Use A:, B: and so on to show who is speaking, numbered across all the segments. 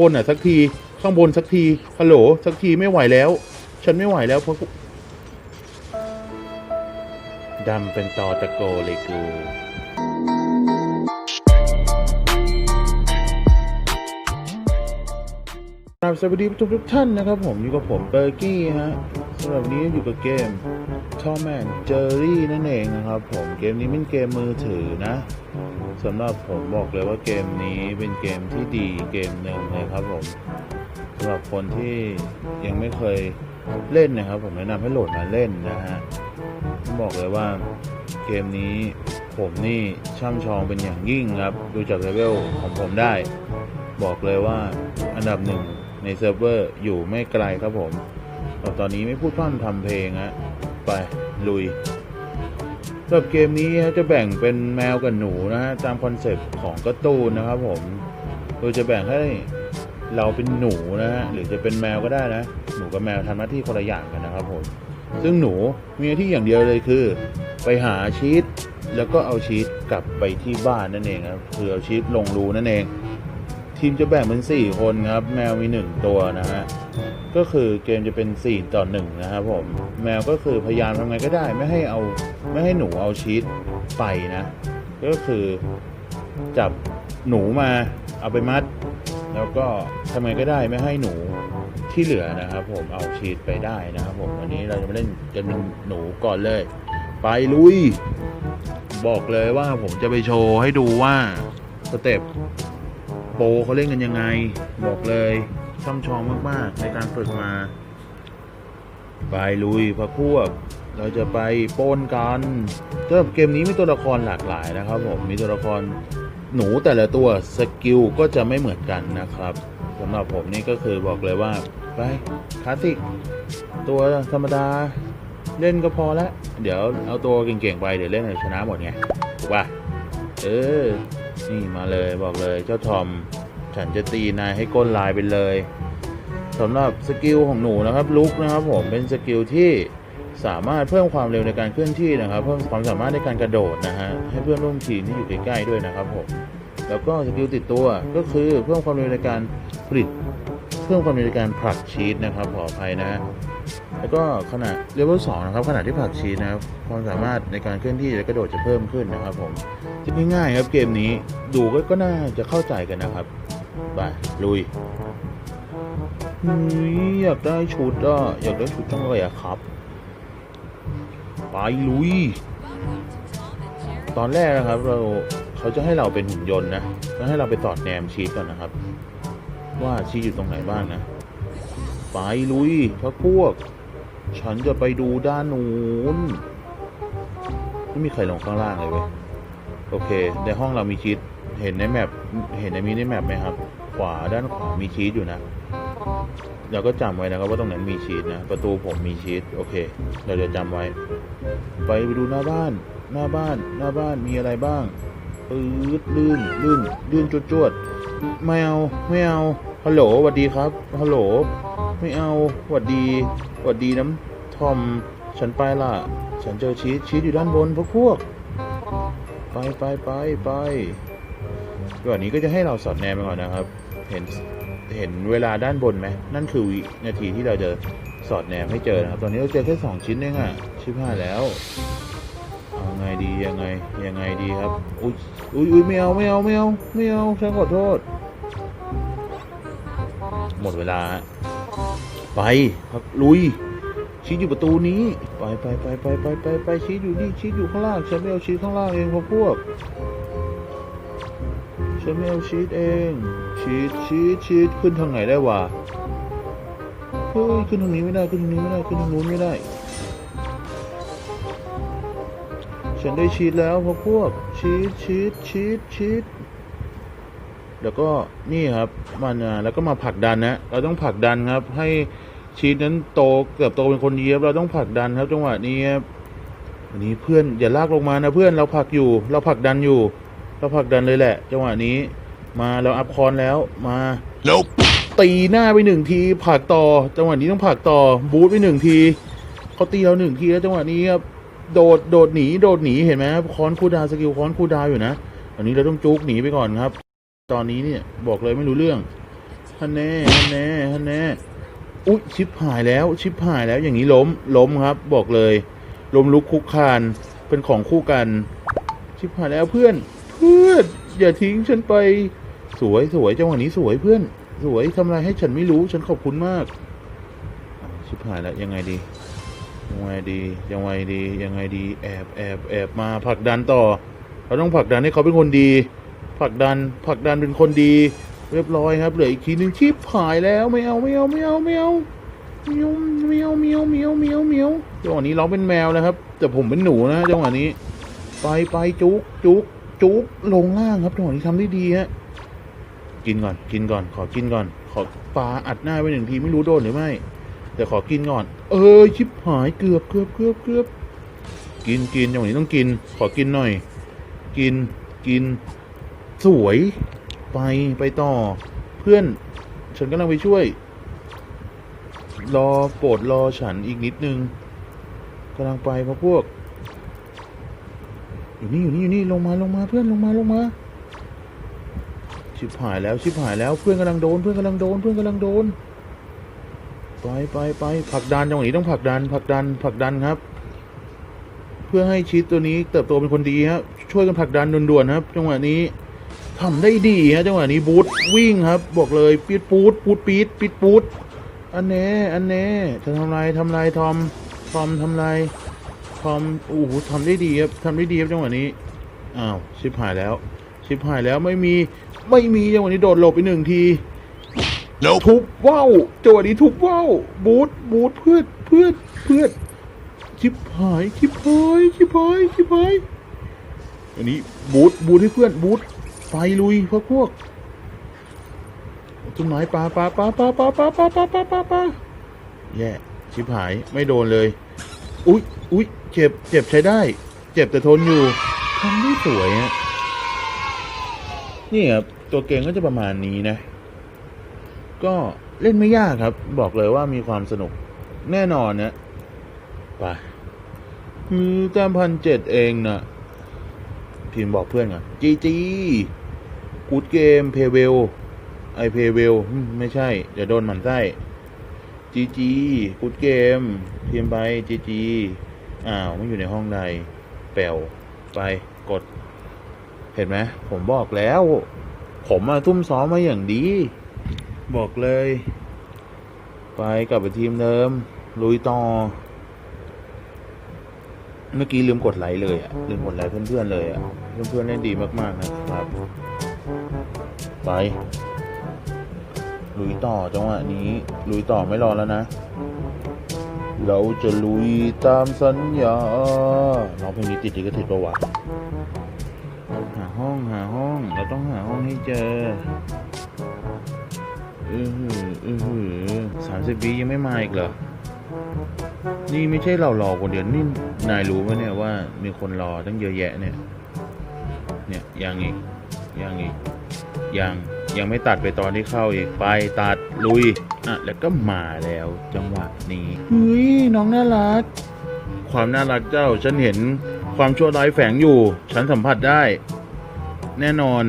A: บนอะสักทีข้างบนสักทีฮัลโหลสักทีไม่ไหวแล้ว ฉันไม่ไหวแล้วเพราะดำเป็นตอตะโกเลยกูครับสวัสดีทุกทุกท่านนะครับผมอยู่กับผมเบอร์กี้ฮะสำหรับนี้อยู่กับเกม Tom and Jerry นั่นเองนะครับผมเกมนี้เป็นเกมมือถือนะ สำหรับผมบอกเลยว่าเกมนี้เป็นเกมที่ดีเกมหนึ่งเลยครับผมสำหรับคนที่ยังไม่เคยเล่นนะครับ ผมแนะนำให้โหลดมาเล่นนะฮะต้องบอกเลยว่าเกมนี้ผมนี่ช่ำชองเป็นอย่างยิ่งครับ ดูจากเลเวลของผมได้ บอกเลยว่าอันดับหนึ่งในเซิร์ฟเวอร์อยู่ไม่ไกลครับผม ตอนนี้ไม่พูดพร่ำทำเพลงฮะไปลุย สำหรับเกมนี้จะแบ่งเป็นแมวกับหนูนะฮะตามคอนเซ็ปต์ของกร์ตูนนะครับผมโดยจะแบ่งให้เราเป็นหนูนะฮะหรือจะเป็นแมวก็ได้นะ หนูกับแมวทำหน้าที่คนละอย่างกันนะครับผมซึ่งหนูมีหน้าที่อย่างเดียวเลยคือ ไปหาชีสแล้วก็เอาชีสกลับไปที่บ้านนั่นเองครับคือเอาชีสลงรูนั่นเอง ทีมจะแบ่งเป็น4คนครับ แมวมี1ตัวนะฮะ ก็คือเกมจะเป็น 4 ต่อ 1 นะครับผม แมวก็คือพยายามทำไงก็ได้ไม่ให้เอาไม่ให้หนูเอาชีสไปนะ ก็คือจับหนูมาเอาไปมัด แล้วก็ทำไงก็ได้ไม่ให้หนูที่เหลือนะครับผมเอาชีสไปได้นะครับผมวันนี้เราจะมาเล่นกันเป็นหนูก่อนเลย ไปลุย บอกเลยว่าผมจะไปโชว์ให้ดูว่าสเต็ปโปเขาเล่นกันยังไง บอกเลย ช่ำชองมาก ๆ ในการฝึกมา ไปลุยพักพวก เราจะไปปล้นกันสำหรับเกมนี้มีตัวละครหลากหลายนะครับผมมีตัวละครหนูแต่ละตัวสกิลก็จะไม่เหมือนกันนะครับสำหรับผมนี่ก็คือบอกเลยว่าไปคลาสสิกตัวธรรมดาเล่นก็พอแล้วเดี๋ยวเอาตัวเก่งๆไปเดี๋ยวเล่นให้ชนะหมดไงถูกป่ะเออนี่มาเลยบอกเลยเจ้าทอม ฉันจะตีนายให้ก้นลายไปเลยสำหรับสกิลของหนูนะครับลุกนะครับผมเป็นสกิลที่สามารถเพิ่มความเร็วในการเคลื่อนที่นะครับ เพิ่มความสามารถในการกระโดดนะฮะให้เพื่อนร่วมทีมที่อยู่ใกล้ๆด้วยนะครับผมแล้วก็สกิลติดตัวก็คือเพิ่มความเร็วในการผลิตเพิ่มความเร็วในการผลักชีสนะครับขออภัยนะฮะแล้วก็ขณะเลเวลสองนะครับขณะที่ผลักชีสนะครับความสามารถในการเคลื่อนที่และกระโดดจะเพิ่มขึ้นนะครับผมง่ายๆครับเกมนี้ดูก็ก็น่าจะเข้าใจกันนะครับ ไปลุยอยากได้ชุดอะ อยากได้ชุดจังเลยอะครับ ไปลุย ตอนแรกนะครับ เราเขาจะให้เราเป็นหุ่นยนต์นะแล้วให้เราไปสอดแนมชีตก่อนนะครับ ว่าชีตอยู่ตรงไหนบ้างนะ ไปลุยพระพวก ฉันจะไปดูด้านนู้นไม่มีใครลงข้างล่างเลยเว้ยโอเค ในห้องเรามีชีตเห็นในแมปเห็นในมินิแมปไหมครับาด้านขวามีชีตอยู่นะเราก็จำไว้นะครับว่าตรงนั้นมีชีตนะ ประตูผมมีชีตโอเค เราจะจำไว้ ไปไปดูหน้าบ้าน หน้าบ้าน หน้าบ้านมีอะไรบ้างปื๊ดลื่นลื่นลื่นจวดจวดๆไม่เอาไม่เอาฮัลโหลสวัสดีครับฮัลโหลไม่เอาสวัสดีสวัสดีน้ำทอม ฉันไปละฉันเจอชีตชีตอยู่ด้านบนพวกพวก ไปไปไปไปก่อนนี้ก็จะให้เราสอดแนมไปก่อนนะครับ เห็นเห็นเวลาด้านบนไหมนั่นคือวินาทีที่เราจะสอดแนมให้เจอนะครับ ตอนนี้เราเจอแค่สองชิ้นเองอะชิบหายแล้วเอาไงดียังไงยังไงดีครับอุ้ยอุ้ยอุ้ยไม่เอาไม่เอาไม่เอาไม่เอาฉันขอโทษ หมดเวลาฮะไปครับลุยชี้อยู่ประตูนี้ ไปไปไปไปไปไปไปชี้อยู่นี่ชี้อยู่ข้างล่างฉันไม่เอาชี้ข้างล่างเองพวกพวกฉันไม่เอาชีตเอง ชีตชีตชีตขึ้นทางไหนได้วะเฮ้ยขึ้นทางนี้ไม่ได้ขึ้นทางนี้ไม่ได้ขึ้นทางนู้นไม่ได้ ฉันได้ชีตแล้วพวกพวกชีตชีตชีตชีตแล้วก็นี่ครับมันแล้วก็มาผลักดันนะเราต้องผลักดันครับ ให้ชีตนั้นโตเกือบโตเป็นคนดีครับเราต้องผลักดันครับจังหวะนี้ครับวันนี้เพื่อนอย่าลากลงมานะเพื่อนเราผลักอยู่ เราผลักดันอยู่ เราผลักดันเลยแหละ จังหวะนี้ มาเราอัพคอนแล้วมา
B: Nope.
A: ตีหน้าไปหนึ่งทีผลักต่อ จังหวะนี้ต้องผลักต่อ บูทไปหนึ่งทีเขาตีเราหนึ่งทีแล้วจังหวะนี้ครับโดดโดดหนีโดดหนีเห็นไหมครับค้อนคูลดาวน์สกิลค้อนคูลดาวน์อยู่นะอันนี้เราต้องจุกหนีไปก่อนครับ ตอนนี้เนี่ยบอกเลยไม่รู้เรื่องฮันแน่ฮันแน่ฮันแน่อุ๊ยชิบหายแล้วชิบหายแล้วอย่างนี้ล้มล้มครับ บอกเลยล้มลุกคุกคานเป็นของคู่กัน ชิบหายแล้วเพื่อน เพื่อนอย่าทิ้งฉันไป สวยสวยจังหวะนี้สวยเพื่อน สวยทำอะไรให้ฉันไม่รู้ฉันขอบคุณมาก ชิบหายแล้วยังไงดี ยังไงดี ยังไงดี ยังไงดี แอบแอบแอบมาผลักดันต่อ เราต้องผลักดันให้เขาเป็นคนดีผลักดันผลักดันเป็นคนดี เรียบร้อยครับเหลืออีกทีหนึ่งชิบหายแล้วไม่เอาไม่เอาไม่เอาไม่เอาเมียวเมียวเมียวเมียวเมียวเมียวจังหวะนี้ร้องเป็นแมวนะครับ แต่ผมเป็นหนูนะจังหวะนี้ ไปไปจุกจุกจุกลงล่างครับจังหวะนี้ทำได้ดีฮะ กินก่อน กินก่อน ขอกินก่อน ขอปลาอัดหน้าไว้หนึ่งทีไม่รู้โดนหรือไม่ แต่ขอกินก่อน เออชิบหายเกือบเกือบเกือบเกือบกินกินจังหวะนี้ต้องกิน ขอกินหน่อย กินกิน สวย ไปไปต่อ เพื่อน ฉันกำลังไปช่วย รอโปรดรอฉันอีกนิดนึงกำลังไปพราะพวกอยู่นี่อยู่นี่อยู่นี่ลงมาลงมาเพื่อนลงมาลงมา ชิบหายแล้วชิบหายแล้วเพื่อนกำลังโดนเพื่อนกำลังโดนเพื่อนกำลังโดนไปไปไปผลักดันจังหวะนี้ต้องผลักดันผลักดันผลักดันครับ เพื่อให้ชีตตัวนี้เติบโตเป็นคนดีครับช่วยกันผลักดันด่วนๆครับ จังหวะนี้ทำได้ดีฮะจังหวะนี้บูทวิ่งครับ บอกเลยปีดปูดปูดปีดปีดปูดอันแน่อันแน่จะทำลายทำลายทอมทอมทำลายทอมโอ้โหทำได้ดีครับทำได้ดีครับจังหวะนี้อ้าวชิบหายแล้ว ชิบหายแล้วไม่มี ไม่มีจังหวะนี้โดดหลบไปหนึ่งที
B: Nope.
A: ทุบว่าวจังหวะนี้ทุบว่าวบูทบูทเพื่อนเพื่อนเพื่อนชิบหายชิบหายชิบหายชิบหายอันนี้บูทบูทให้เพื่อนบูทไฟลุยพวกพวกต้นไม้ปลาปลาปลาปลาปลาปลาปลาปลาปลาปลาปลาแย่ชิบหายไม่โดนเลย อุ๊ยอุ๊ยเจ็บเจ็บใช้ได้ เจ็บแต่ทนอยู่ทำได้สวยฮะ นี่ครับตัวเก่งก็จะประมาณนี้นะ ก็เล่นไม่ยากครับ บอกเลยว่ามีความสนุกแน่นอนนะไปมือแต้มพันเจ็ดเองนะพิมพ์บอกเพื่อนก่อนจีจีกูดเกมเพเวลไอเพเวลไม่ใช่ เดี๋ยวโดนหมันไส้จีจีกูดเกมพิมพ์ไปจีจีอ้าวไม่อยู่ในห้องใดแปลวไป เห็นไหมผมบอกแล้ว ผมมาทุ่มซ้อมมาอย่างดี บอกเลย ไปกลับไปทีมเดิม ลุยต่อ เมื่อกี้ลืมกดไลค์เลยอะลืมกดไลค์เพื่อนๆเลยอะเพื่อนๆเล่นดีมากๆนะครับ ไป ลุยต่อจังหวะนี้ ลุยต่อไม่รอแล้วนะ เราจะลุยตามสัญญาเร้องเพลงนี้ติดดีก็ติดประวัติ เราต้องหาห้องให้เจออือหืออือหือสามสิบปียังไม่มาอีกเหรอ นี่ไม่ใช่เรารอคนเดียวนี่นายรู้ไหมเนี่ยว่ามีคนรอตั้งเยอะแยะเนี่ย เนี่ยยังอีกยังอีกยังยังไม่ตัดไปตอนที่เข้าอีกไปตัดลุยอะแล้วก็มาแล้วจังหวะนี้เฮ้ยน้องน่ารัก ความน่ารักเจ้าฉันเห็นความชั่วร้ายแฝงอยู่ ฉันสัมผัสได้ แน่นอน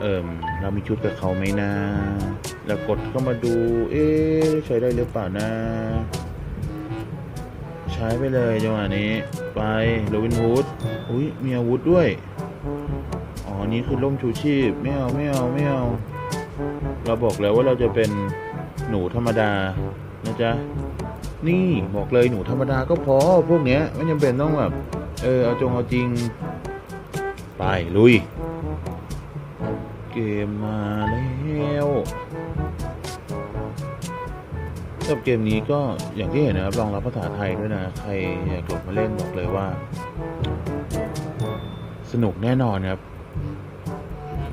A: เอิมเรามีชุดกับเขาไหมนะ แล้วกดเข้ามาดู เอ๊ะใช้ได้หรือเปล่านะ ใช้ไปเลยจังหวะนี้ ไปโรบินฮูดอุ้ยมีอาวุธด้วย อ๋อ นี่คือล่มชูชีพ ไม่เอาไม่เอาไม่เอา เราบอกแล้วว่าเราจะเป็นหนูธรรมดานะจ๊ะ นี่บอกเลยหนูธรรมดาก็พอ พวกเนี้ยไม่จำเป็นต้องแบบ เออ เอาจงเอาจริง ไป ลุย เกมมาแล้วสำหรับเกมนี้ก็อย่างที่เห็นนะครับรองรับภาษาไทยด้วยนะ ใครอยากโหลดมาเล่นบอกเลยว่า สนุกแน่นอนครับ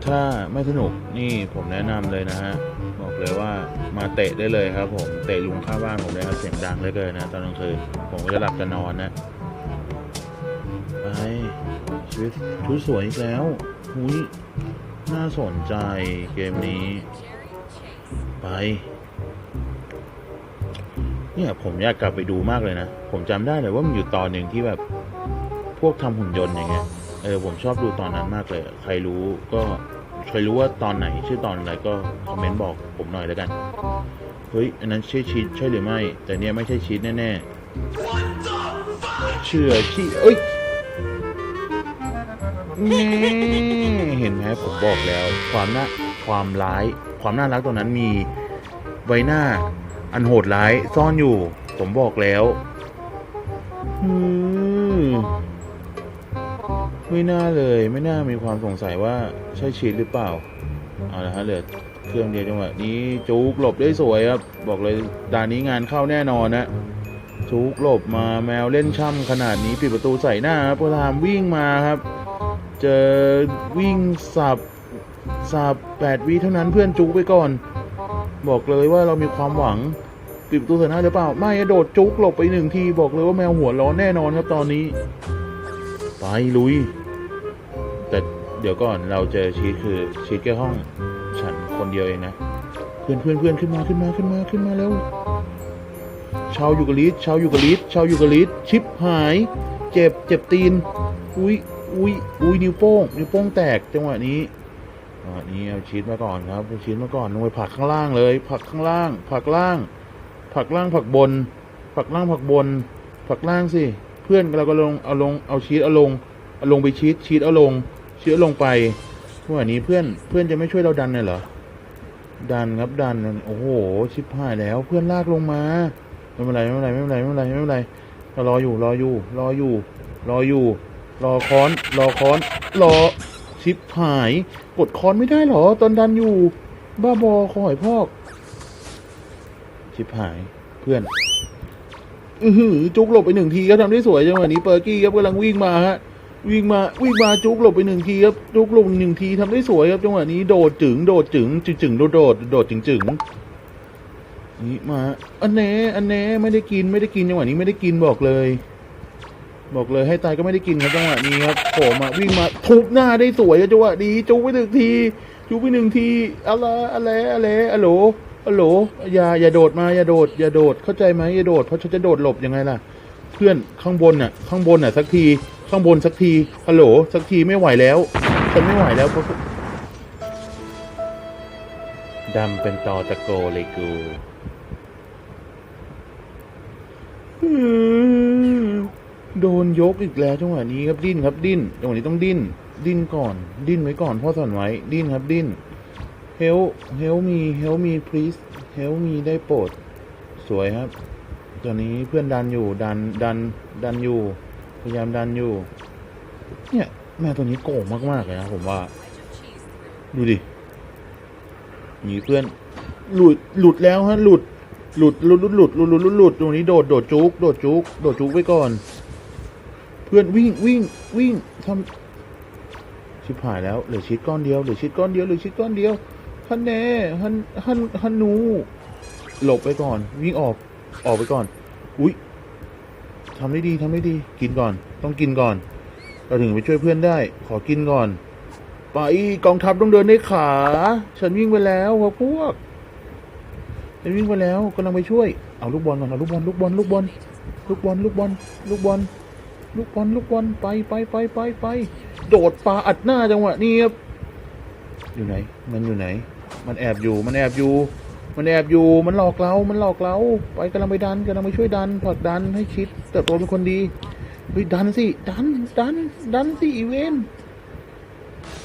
A: ถ้าไม่สนุกนี่ผมแนะนำเลยนะฮะ บอกเลยว่ามาเตะได้เลยครับผม เตะลุงข้าบ้านผมเลยครับเสียงดังเลยเกินนะ ตอนกลางคืนผมก็จะหลับจะนอนนะ ชีวิตชุดสวยอีกแล้วหุยน่าสนใจเกมนี้ ไป เนี่ยผมอยากกลับไปดูมากเลยนะ ผมจำได้เลยว่ามันอยู่ตอนหนึ่งที่แบบ พวกทำหุ่นยนต์อย่างเงี้ย เออผมชอบดูตอนนั้นมากเลย ใครรู้ก็ใครรู้ว่าตอนไหนชื่อตอนอะไรก็คอมเมนต์บอกผมหน่อยแล้วกัน เฮ้ย อันนั้นใช่ชีสใช่หรือไม่ แต่เนี่ยไม่ใช่ชีสแน่ๆเชื่อชีเอ้ย น่เห็นไหมผมบอกแล้ว ความน่าความร้าย ความน่ารักตรงนั้นมีใบหน้า อันโหดร้ายซ่อนอยู่ ผมบอกแล้วอืไม่น่าเลย ไม่น่ามีความสงสัยว่าใช่ชีสหรือเปล่า เอาละฮะเหลือเครื่องเดียวจังหวะนี้จุกหลบได้สวยครับ บอกเลยด่านนี้งานเข้าแน่นอนนะจุกหลบมาแมวเล่นช่ำขนาดนี้ปิดประตูใส่หน้าครับพลามวิ่งมาครับ จอวิ่งสับสับแปดวิเท่านั้นเพื่อนจุกไปก่อน บอกเลยว่าเรามีความหวัง ปิดประตูใส่หน้าหรือเปล่า ไม่โดดจุกหลบไปหนึ่งทีบอกเลยว่าแมวหัวร้อนแน่นอนครับตอนนี้ ไปลุย แต่เดี๋ยวก่อนเราเจอชีทคือชีทแค่ห้อง ฉันคนเดียวเองนะเพื่อนเพื่อนเพื่อนขึ้นมาขึ้นมาขึ้นมาขึ้นมาแล้วชาวยูกลิสชาวยูกลิสชาวยูกลิสชิปหาย เจ็บเจ็บตีน อุ้ย อุ้ยอุ้ยนิ้วโป้งนิ้วโป้งแตกจังหวะนี้จังหวะนี้เอาชีทมาก่อนครับเอาชีทมาก่อนลงไปผักข้างล่างเลย ผักข้างล่าง ผักล่าง ผักล่างผักบน ผักล่างผักบน ผักล่างสิเพื่อนเราก็ลงเอาลงเอาชีทเอาลงเอาลงไปชีทชีทเอาลงชีทเอาลงไปจังหวะนี้เพื่อนเพื่อนจะไม่ช่วยเราดันเลยเหรอดันครับดันโอ้โหชิบหายแล้วเพื่อนลากลงมาไม่เป็นไรไม่เป็นไรไม่เป็นไรไม่เป็นไรไม่เป็นไรเรารออยู่รออยู่รออยู่รออยู่ รอค้อน รอค้อน รอ ชิบหาย กดค้อนไม่ได้เหรอ ตอนดันอยู่ บ้าบอคอยพอก ชิบหายเพื่อน อือหือจุกหลบไปหนึ่งทีครับทำได้สวยจังหวะนี้เปอร์กี้ครับกำลังวิ่งมาฮะวิ่งมาวิ่งมาจุกหลบไปหนึ่งทีครับจุกหลบหนึ่งทีทำได้สวยครับจังหวะนี้โดดจึงโดดจึงจึงจึงโดดโดดโดดจึงจึงนี่มา อันแน่อันแน่ไม่ได้กินไม่ได้กินจังหวะนี้ไม่ได้กินบอกเลย บอกเลยให้ตายก็ไม่ได้กินครับจังหวะนี้ครับโผล่มาวิ่งมาทุบหน้าได้สวยจังหวะนี้จุกไปหนึ่งทีจุกไปหนึ่งทีอะไรอะไรอะไรอะโหลอะโหลอย่าอย่าโดดมาอย่าโดดอย่าโดดเข้าใจไหมอย่าโดดเพราะฉันจะโดดหลบยังไงล่ะ เพื่อนข้างบนน่ะ ข้างบนน่ะ สักทีข้างบนสักทีฮัลโหลสักทีไม่ไหวแล้วฉันไม่ไหวแล้วเพราะดำเป็นตอตะโกเลยกูอืม โดนยกอีกแล้วจังหวะนี้ครับดิ้นครับดิ้นจังหวะนี้ต้องดิ้น ดิ้นก่อน ดิ้นไว้ก่อนพ่อสอนไว้ดิ้นครับดิ้น help help me help me please help me ได้โปรดสวยครับตอนนี้เพื่อนดันอยู่ดันดันดันอยู่ พยายามดันอยู่ เนี่ยแม่ตัวนี้โก่งมากๆเลยนะผมว่า ดูดิหนีเพื่อน หลุดหลุดแล้วฮะหลุดหลุดหลุดหลุดหลุดหลุดหลุดหลุดหลุดตรงนี้โดดโดดจุกโดดจุกโดดจุกไว้ก่อน พื่อนวิ่งวิ่งวิ่งทำชิบหายแล้วเหลือชิดก้อนเดียวเหลือชิดก้อนเดียวเหลือชิดก้อนเดียวฮันแน่ฮันฮันฮันนูหลบไปก่อน วิ่งออกออกไปก่อน อุ้ยทำได้ดีทำได้ดี กินก่อน ต้องกินก่อน เราถึงไปช่วยเพื่อนได้ ขอกินก่อน ไปกองทัพต้องเดินด้วยขา ฉันวิ่งไปแล้วพวกพวกฉันวิ่งไปแล้วกำลังไปช่วย เอาลูกบอลก่อนเอาลูกบอลลูกบอลลูกบอลลูกบอลลูกบอลลูกบอล ลูกบอลลูกบอลไปไปไปไปไปโดดปลาอัดหน้าจังหวะนี้ครับอยู่ไหน มันอยู่ไหน มันแอบอยู่ มันแอบอยู่ มันแอบอยู่ มันหลอกเรา มันหลอกเรา ไปกำลังไปดันกำลังไปช่วยดันผลักดันให้ชิดเติบโตเป็นคนดีเฮ้ยดันสิดันดันดันสิอีเวน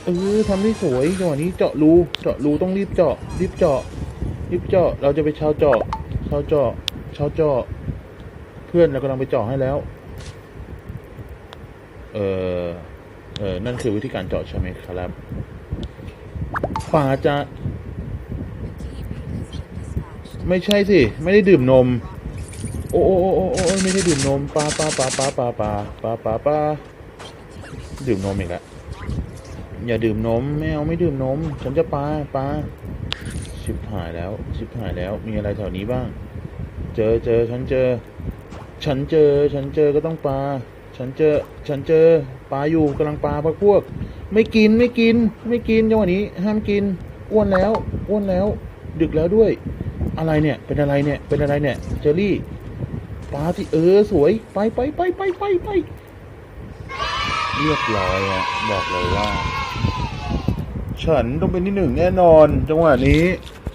A: เออทำได้สวยจังหวะนี้เจาะรูเจาะรูต้องรีบเจาะรีบเจาะรีบเจาะเราจะไปชาวเจาะชาวเจาะชาวเจาะเพื่อนเรากำลังไปเจาะให้แล้ว ออเออนั่นคือวิธีการเจาะใช่ไหมครับป่าจะ ไม่ใช่สิ ไม่ได้ดื่มนมโอ้โอ้โอ้โอ้โอ้ไม่ได้ดื่มนมปลาปลาปลาปลาปลาปลาปลาปลาปลาดื่มนมอีกแล้วอย่าดื่มนมไม่เอาไม่ดื่มนม ฉันจะปลาปลาชิบหายแล้ว ชิบหายแล้วมีอะไรแถวนี้บ้าง เจอเจอฉันเจอ ฉันเจอ ฉันเจอก็ต้องปลา ฉันเจอ ฉันเจอปลาอยู่กำลังปลาพักพวก ไม่กินไม่กิน ไม่กินจังหวะนี้ ห้ามกินอ้วนแล้วอ้วนแล้ว ดึกแล้วด้วย อะไรเนี่ย เป็นอะไรเนี่ย เป็นอะไรเนี่ย เจอรี่ปลาที่เออสวย ไปไปไปไปไปไปเรียบร้อยอะบอกเลยว่า ฉันต้องเป็นที่หนึ่งแน่นอน จังหวะนี้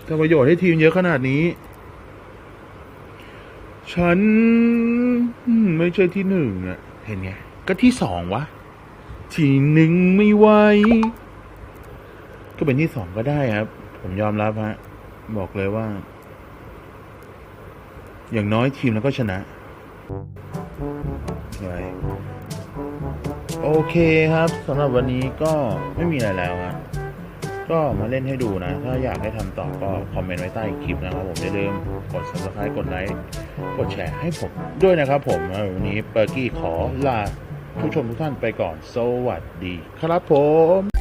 A: ทำประโยชน์ให้ทีมเยอะขนาดนี้ ฉันไม่ใช่ที่หนึ่งอะ เห็นไงก็ที่สองวะ ที่หนึ่งไม่ไหวก็เป็นที่สองก็ได้ครับ ผมยอมรับฮะบอกเลยว่า อย่างน้อยทีมแล้วก็ชนะไโอเคครับสำหรับวันนี้ก็ไม่มีอะไรแล้วฮะ ก็มาเล่นให้ดูนะ ถ้าอยากให้ทำต่อก็คอมเมนต์ไว้ใต้คลิปนะครับผมอย่าลืมกด subscribe กดไลค์กดแชร์ให้ผมด้วยนะครับผมวันนี้เปอร์กี้ขอลาผู้ชมทุกท่านไปก่อน สวัสดีครับผม